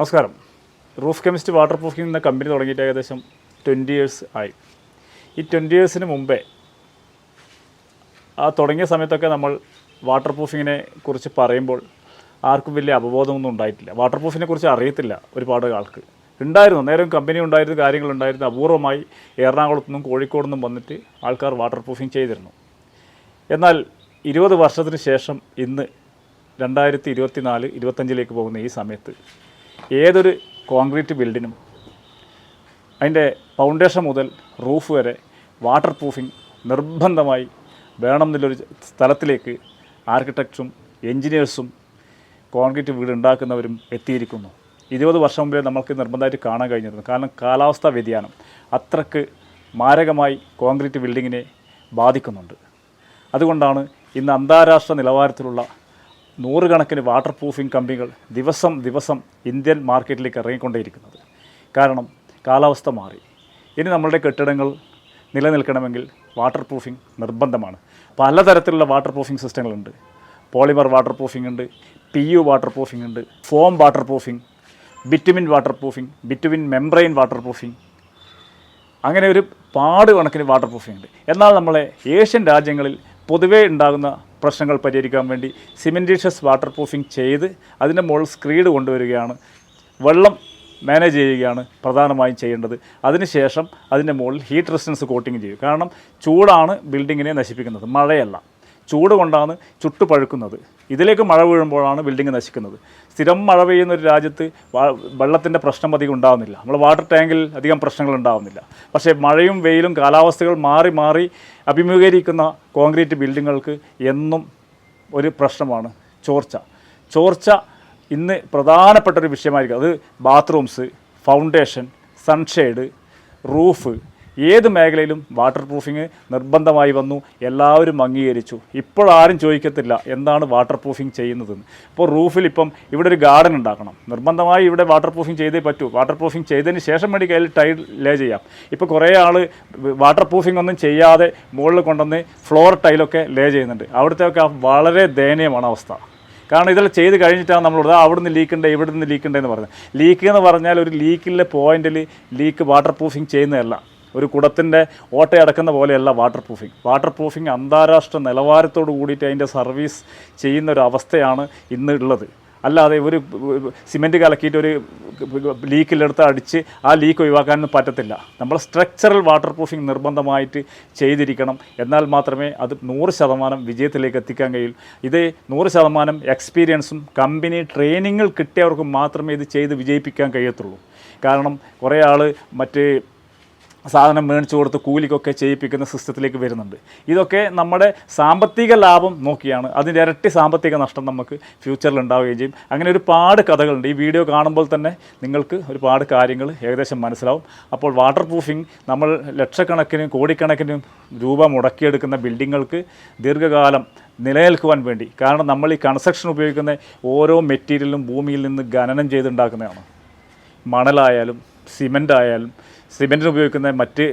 നമസ്കാരം. Roof chemist waterproofing എന്ന കമ്പനി തുടങ്ങിയിട്ട് ഏകദേശം ട്വന്റി ഇയേഴ്സ് ആയി. ഈ ട്വന്റി ഇയേഴ്സിന് മുമ്പേ ആ തുടങ്ങിയ സമയത്തൊക്കെ നമ്മൾ വാട്ടർ പ്രൂഫിങ്ങിനെ കുറിച്ച് പറയുമ്പോൾ ആർക്കും വലിയ അവബോധമൊന്നും ഉണ്ടായിട്ടില്ല. വാട്ടർ പ്രൂഫിനെ കുറിച്ച് അറിയത്തില്ല ഒരുപാട് ആൾക്ക്. ഉണ്ടായിരുന്നു. നേരം കമ്പനി ഉണ്ടായിരുന്നു കാര്യങ്ങളുണ്ടായിരുന്നു അപൂർവമായി എറണാകുളത്തുനിന്നും നിന്നും കോഴിക്കോട് നിന്നും വന്നിട്ട് ആൾക്കാർ വാട്ടർ പ്രൂഫിംഗ് ചെയ്തിരുന്നു. എന്നാൽ ഇരുപത് വർഷത്തിന് ശേഷം ഇന്ന് രണ്ടായിരത്തി ഇരുപത്തി നാല് ഇരുപത്തഞ്ചിലേക്ക് പോകുന്ന ഈ സമയത്ത് ഏതൊരു കോൺക്രീറ്റ് ബിൽഡിനും അതിന്റെ ഫൗണ്ടേഷൻ മുതൽ റൂഫ് വരെ വാട്ടർ പ്രൂഫിംഗ് നിർബന്ധമായി വേണം എന്നുള്ളൊരു സ്ഥലത്തിലേക്ക് ആർക്കിടെക്ട്സും എൻജിനീയേഴ്സും കോൺക്രീറ്റ് വീട് ഉണ്ടാക്കുന്നവരും എത്തിയിരിക്കുന്നു. ഇരുപത് വർഷം മുമ്പേ നമ്മൾക്ക് നിർബന്ധമായിട്ട് കാണാൻ കഴിഞ്ഞിരുന്നു. കാരണം കാലാവസ്ഥാ വ്യതിയാനം അത്രയ്ക്ക് മാരകമായി കോൺക്രീറ്റ് ബിൽഡിങ്ങിനെ ബാധിക്കുന്നുണ്ട്. അതുകൊണ്ടാണ് ഇന്ന് അന്താരാഷ്ട്ര നിലവാരത്തിലുള്ള നൂറുകണക്കിന് വാട്ടർ പ്രൂഫിംഗ് കമ്പികൾ ദിവസം ദിവസം ഇന്ത്യൻ മാർക്കറ്റിലേക്ക് ഇറങ്ങിക്കൊണ്ടേയിരിക്കുന്നത്. കാരണം കാലാവസ്ഥ മാറി. ഇനി നമ്മളുടെ കെട്ടിടങ്ങൾ നിലനിൽക്കണമെങ്കിൽ വാട്ടർ പ്രൂഫിംഗ് നിർബന്ധമാണ്. പലതരത്തിലുള്ള വാട്ടർ പ്രൂഫിംഗ് സിസ്റ്റങ്ങളുണ്ട്. പോളിമർ വാട്ടർ പ്രൂഫിംഗ് ഉണ്ട് പി യു വാട്ടർ പ്രൂഫിംഗ് ഉണ്ട് foam waterproofing bitumen waterproofing bitumen membrane waterproofing അങ്ങനെ ഒരു പാട് കണക്കിന് വാട്ടർ പ്രൂഫിംഗ് ഉണ്ട്. എന്നാൽ നമ്മളെ ഏഷ്യൻ രാജ്യങ്ങളിൽ പൊതുവേ ഉണ്ടാകുന്ന പ്രശ്നങ്ങൾ പരിഹരിക്കാൻ വേണ്ടി സിമെന്റീഷ്യസ് വാട്ടർ പ്രൂഫിംഗ് ചെയ്ത് അതിന്റെ മുകളിൽ സ്ക്രീഡ് കൊണ്ടുവരികയാണ്. വെള്ളം മാനേജ് ചെയ്യുകയാണ് പ്രധാനമായും ചെയ്യേണ്ടത്. അതിനുശേഷം അതിന്റെ മുകളിൽ ഹീറ്റ് റെസിസ്റ്റൻസ് കോട്ടിങ് ചെയ്യും. കാരണം ചൂടാണ് ബിൽഡിങ്ങിനെ നശിപ്പിക്കുന്നത്. മഴയല്ല. ചൂട് കൊണ്ടാണ് ചുട്ടുപഴുക്കുന്നത് ഇതിലേക്ക് മഴ വീഴുമ്പോഴാണ് ബിൽഡിംഗ് നശിക്കുന്നത്. സ്ഥിരം മഴ പെയ്യുന്ന ഒരു രാജ്യത്ത് വെള്ളത്തിന്റെ പ്രശ്നം അധികം ഉണ്ടാകുന്നില്ല നമ്മൾ വാട്ടർ ടാങ്കിൽ അധികം പ്രശ്നങ്ങൾ ഉണ്ടാകുന്നില്ല പക്ഷേ മഴയും വെയിലും കാലാവസ്ഥകൾ മാറി മാറി അഭിമുഖീകരിക്കുന്ന കോൺക്രീറ്റ് ബിൽഡിങ്ങുകൾക്ക് എന്നും ഒരു പ്രശ്നമാണ് ചോർച്ച. ചോർച്ച ഇന്ന് പ്രധാനപ്പെട്ട ഒരു വിഷയമായിരിക്കും. അത് ബാത്റൂംസ് ഫൗണ്ടേഷൻ സൺഷെയ്ഡ് റൂഫ് ഏത് മേഖലയിലും വാട്ടർ പ്രൂഫിങ് നിർബന്ധമായി വന്നു എല്ലാവരും അംഗീകരിച്ചു. ഇപ്പോൾ ആരും ചോദിക്കത്തില്ല എന്താണ് വാട്ടർ പ്രൂഫിങ് ചെയ്യുന്നതെന്ന്. ഇപ്പോൾ റൂഫിൽ ഇപ്പം ഇവിടെ ഒരു ഗാർഡൻ ഉണ്ടാക്കണം. നിർബന്ധമായി ഇവിടെ വാട്ടർ പ്രൂഫിങ് ചെയ്തേ പറ്റൂ. വാട്ടർ പ്രൂഫിങ് ചെയ്തതിന് ശേഷം വേണ്ടി കയ്യിൽ ടൈൽ ലേ ചെയ്യാം. ഇപ്പോൾ കുറേ ആൾ വാട്ടർ പ്രൂഫിംഗ് ഒന്നും ചെയ്യാതെ മുകളിൽ കൊണ്ടുവന്ന് ഫ്ലോർ ടൈലൊക്കെ ലേ ചെയ്യുന്നുണ്ട്. അവിടുത്തെ ഒക്കെ വളരെ ദയനീയമാണ് അവസ്ഥ. കാരണം ഇതെല്ലാം ചെയ്ത് കഴിഞ്ഞിട്ടാണ് നമ്മളോട് അവിടുന്ന് ലീക്ക് ഉണ്ട് ലീക്കുണ്ടെന്ന് പറയുന്നത് ലീക്ക് എന്ന് പറഞ്ഞാൽ ഒരു ലീക്കിലെ പോയിന്റിൽ ലീക്ക് വാട്ടർ പ്രൂഫിങ് ചെയ്യുന്നതല്ല. ഒരു കുടത്തിന്റെ ഓട്ടയടക്കുന്ന പോലെയല്ല വാട്ടർ പ്രൂഫിങ് വാട്ടർ പ്രൂഫിങ് അന്താരാഷ്ട്ര നിലവാരത്തോട് കൂടിയിട്ട് അതിന്റെ സർവീസ് ചെയ്യുന്ന ഒരു അവസ്ഥയാണ് ഇന്ന് ഉള്ളത് അല്ലാതെ ഒരു സിമെന്റ് കലക്കിയിട്ട് ഒരു ലീക്കിലെടുത്ത് അടിച്ച് ആ ലീക്ക് ഒഴിവാക്കാനൊന്നും പറ്റത്തില്ല. നമ്മൾ സ്ട്രക്ചറൽ വാട്ടർ പ്രൂഫിംഗ് നിർബന്ധമായിട്ട് ചെയ്തിരിക്കണം. എന്നാൽ മാത്രമേ അത് നൂറ് ശതമാനം വിജയത്തിലേക്ക് എത്തിക്കാൻ കഴിയൂ. ഇത് നൂറ് ശതമാനം എക്സ്പീരിയൻസും കമ്പനി ട്രെയിനിങ്ങിൽ കിട്ടിയവർക്ക് മാത്രമേ ഇത് ചെയ്ത് വിജയിപ്പിക്കാൻ കഴിയത്തുള്ളൂ. കാരണം കുറേ ആൾ മറ്റ് സാധനം മേടിച്ചു കൊടുത്ത് കൂലിക്കൊക്കെ ചെയ്യിപ്പിക്കുന്ന സിസ്റ്റത്തിലേക്ക് വരുന്നുണ്ട്. ഇതൊക്കെ നമ്മുടെ സാമ്പത്തിക ലാഭം നോക്കിയാണ്. അതിന്റെ ഇരട്ടി സാമ്പത്തിക നഷ്ടം നമുക്ക് ഫ്യൂച്ചറിൽ ഉണ്ടാവുകയും ചെയ്യും. അങ്ങനെ ഒരുപാട് കഥകളുണ്ട്. ഈ വീഡിയോ കാണുമ്പോൾ തന്നെ നിങ്ങൾക്ക് ഒരുപാട് കാര്യങ്ങൾ ഏകദേശം മനസ്സിലാവും. അപ്പോൾ വാട്ടർ പ്രൂഫിംഗ് നമ്മൾ ലക്ഷക്കണക്കിനും കോടിക്കണക്കിനും രൂപ മുടക്കിയെടുക്കുന്ന ബിൽഡിങ്ങൾക്ക് ദീർഘകാലം നിലനിൽക്കുവാൻ വേണ്ടി. കാരണം നമ്മൾ ഈ കൺസ്ട്രക്ഷൻ ഉപയോഗിക്കുന്ന ഓരോ മെറ്റീരിയലും ഭൂമിയിൽ നിന്ന് ഖനനം ചെയ്തുണ്ടാക്കുന്നതാണ്. മണലായാലും സിമന്റ് ആയാലും സിമെന്റിന് ഉപയോഗിക്കുന്ന മറ്റ്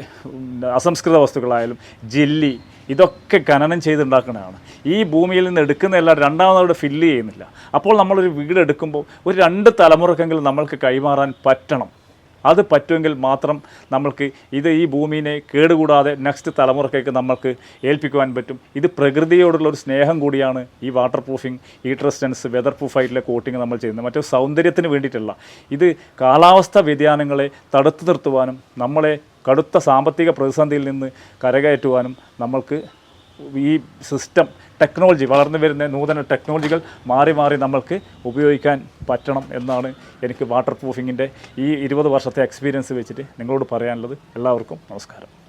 അസംസ്കൃത വസ്തുക്കളായാലും ജെല്ലി ഇതൊക്കെ ഖനനം ചെയ്തുണ്ടാക്കുന്നതാണ്. ഈ ഭൂമിയിൽ നിന്ന് എടുക്കുന്നതെല്ലാം രണ്ടാമതവിടെ ഫില്ല് ചെയ്യുന്നില്ല. അപ്പോൾ നമ്മളൊരു വീട് എടുക്കുമ്പോൾ ഒരു രണ്ട് തലമുറക്കെങ്കിലും നമ്മൾക്ക് കൈമാറാൻ പറ്റണം. അത് പറ്റുമെങ്കിൽ മാത്രം നമ്മൾക്ക് ഇത് ഈ ഭൂമിനെ കേടുകൂടാതെ നെക്സ്റ്റ് തലമുറക്കേക്ക് നമ്മൾക്ക് ഏൽപ്പിക്കുവാൻ പറ്റും. ഇത് പ്രകൃതിയോടുള്ള ഒരു സ്നേഹം കൂടിയാണ് ഈ waterproofing heat resistance weatherproof ആയിട്ടുള്ള കോട്ടിങ് നമ്മൾ ചെയ്യുന്നത്. മറ്റു സൗന്ദര്യത്തിന് വേണ്ടിയിട്ടല്ല ഇത് കാലാവസ്ഥ വ്യതിയാനങ്ങളെ തടുത്തു നിർത്തുവാനും നമ്മളെ കടുത്ത സാമ്പത്തിക പ്രതിസന്ധിയിൽ നിന്ന് കരകയറ്റുവാനും നമ്മൾക്ക് ഈ സിസ്റ്റം ടെക്നോളജി വളർന്നു വരുന്ന നൂതന ടെക്നോളജികൾ മാറി മാറി നമ്മൾക്ക് ഉപയോഗിക്കാൻ പറ്റണം എന്നാണ് എനിക്ക് വാട്ടർ പ്രൂഫിങ്ങിന്റെ ഈ ഇരുപത് വർഷത്തെ എക്സ്പീരിയൻസ് വെച്ചിട്ട് നിങ്ങളോട് പറയാനുള്ളത്. എല്ലാവർക്കും നമസ്കാരം.